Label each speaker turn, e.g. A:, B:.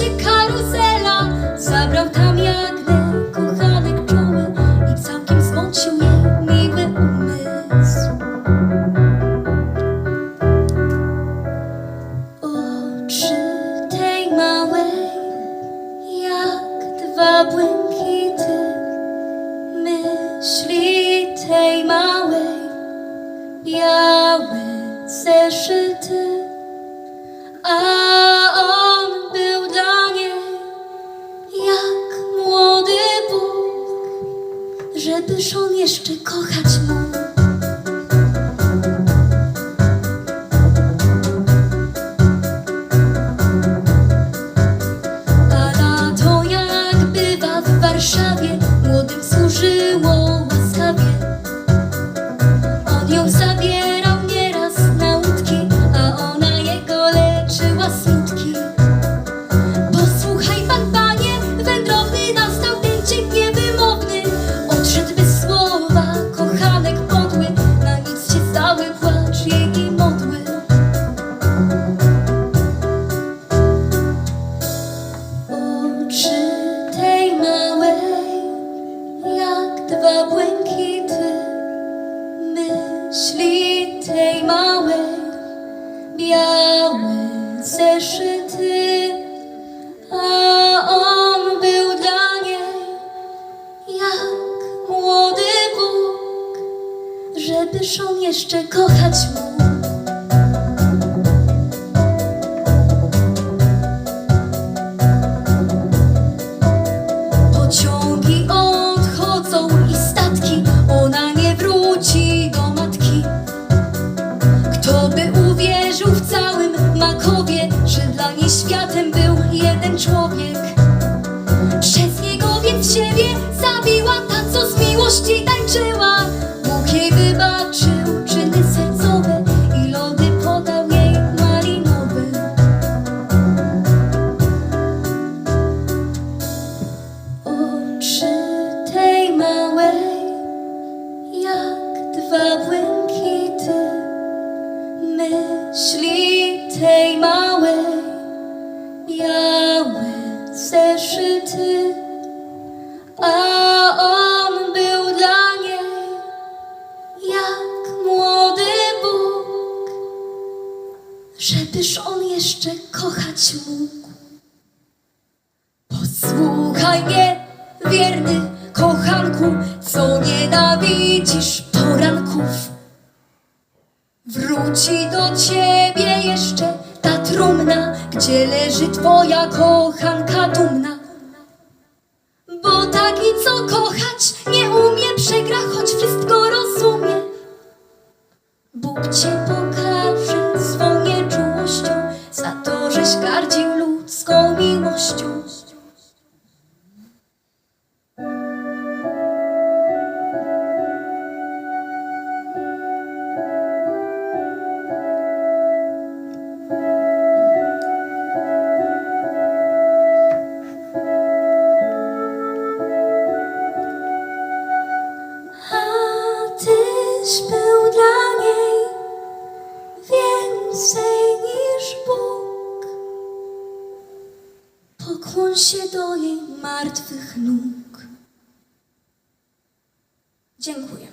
A: kręciła się żebyż on jeszcze kochać mógł. Białe zeszyty, a on był dla niej jak młody Bóg, żebyż on jeszcze kochać mógł. Światem był jeden człowiek? Przez niego więc siebie zabiła ta, co z miłości tańczyła. Bóg jej wybaczył czyny sercowe i lody podał jej malinowe. Oczy tej małej, jak dwa błękity, myśli zeszyty, a on był dla niej jak młody Bóg, żebyż on jeszcze kochać mógł. Posłuchaj mnie, wierny kochanku, co nienawidzisz poranków. Wróci do ciebie jeszcze ta trumna, gdzie leży twoja kochanka dumna. Taki, co kochać nie umie, przegra, choć wszystko rozumie. Bóg cię pokaże swą nieczułością za to, żeś gardził ludzką miłością. Był dla niej więcej niż Bóg. Pokłoń się do jej martwych nóg. Dziękuję.